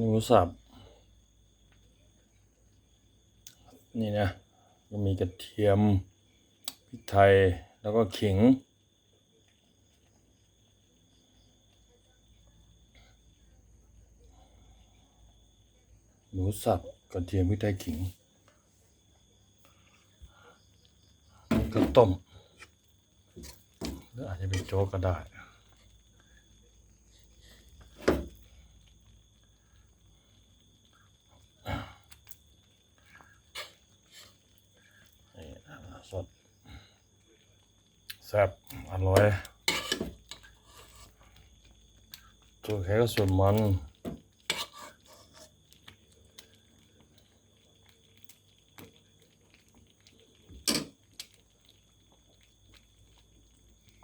หมูสับ นี่นะ ก็มีกระเทียมพริกไทยแล้วก็ขิง หมูสับกระเทียมพริกไทยขิงก็ต้มหรืออาจจะเป็นโจ๊กก็ได้ นี่นะสด แซ่บอร่อยตัวแค่ก็ส่วนมัน